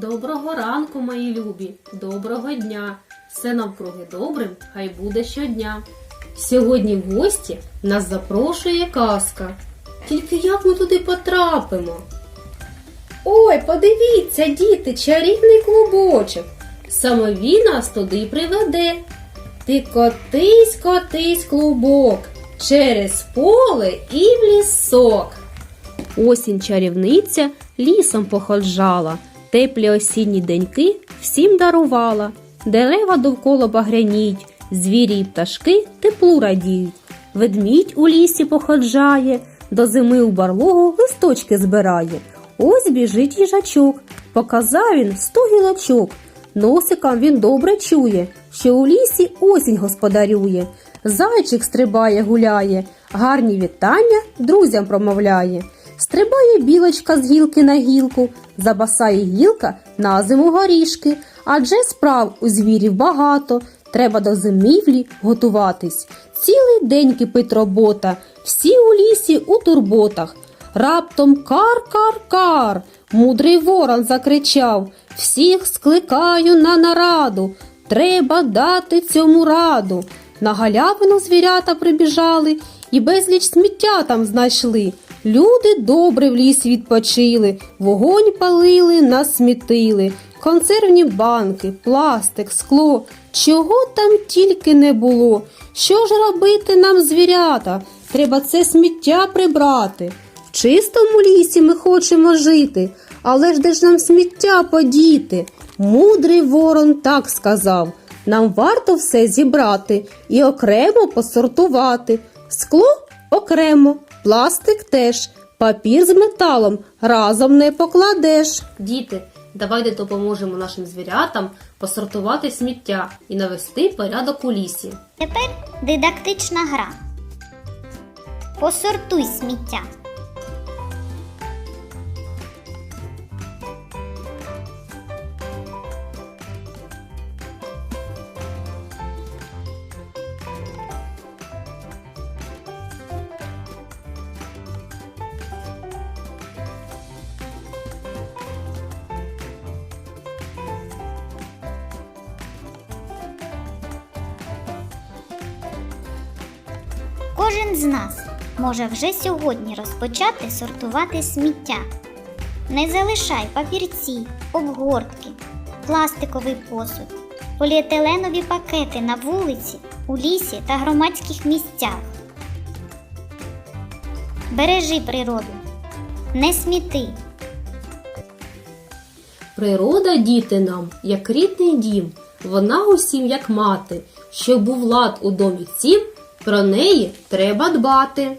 Доброго ранку, мої любі, доброго дня. Все навкруги добрим, хай буде щодня. Сьогодні в гості нас запрошує казка. Тільки як ми туди потрапимо? Ой, подивіться, діти, чарівний клубочок. Саме він нас туди приведе. Ти котись, котись, клубок, через поле і в лісок. Осінь чарівниця лісом походжала, теплі осінні деньки всім дарувала. Дерева довкола багряніють, звірі й пташки теплу радіють. Ведмідь у лісі походжає, до зими у барлогу листочки збирає. Ось біжить їжачок, показав він сто гілочок. Носиком він добре чує, що у лісі осінь господарює. Зайчик стрибає, гуляє, гарні вітання друзям промовляє. Стрибає білочка з гілки на гілку, забасає гілка на зиму горішки, адже справ у звірів багато, треба до зимівлі готуватись. Цілий день кипить робота, всі у лісі у турботах. Раптом кар-кар-кар, мудрий ворон закричав, всіх скликаю на нараду, треба дати цьому раду. На галявину звірята прибіжали і безліч сміття там знайшли. Люди добре в лісі відпочили, вогонь палили, насмітили, консервні банки, пластик, скло. Чого там тільки не було. Що ж робити нам, звірята? Треба це сміття прибрати. В чистому лісі ми хочемо жити, але ж де ж нам сміття подіти? Мудрий ворон так сказав. Нам варто все зібрати і окремо посортувати. Скло окремо, пластик теж, папір з металом разом не покладеш. Діти, давайте допоможемо нашим звірятам посортувати сміття і навести порядок у лісі. Тепер дидактична гра. Посортуй сміття. Кожен з нас може вже сьогодні розпочати сортувати сміття. Не залишай папірці, обгортки, пластиковий посуд, поліетиленові пакети на вулиці, у лісі та громадських місцях. Бережи природу, не сміти. Природа, діти нам, як рідний дім, вона усім як мати. Щоб був лад у домі цім, про неї треба дбати.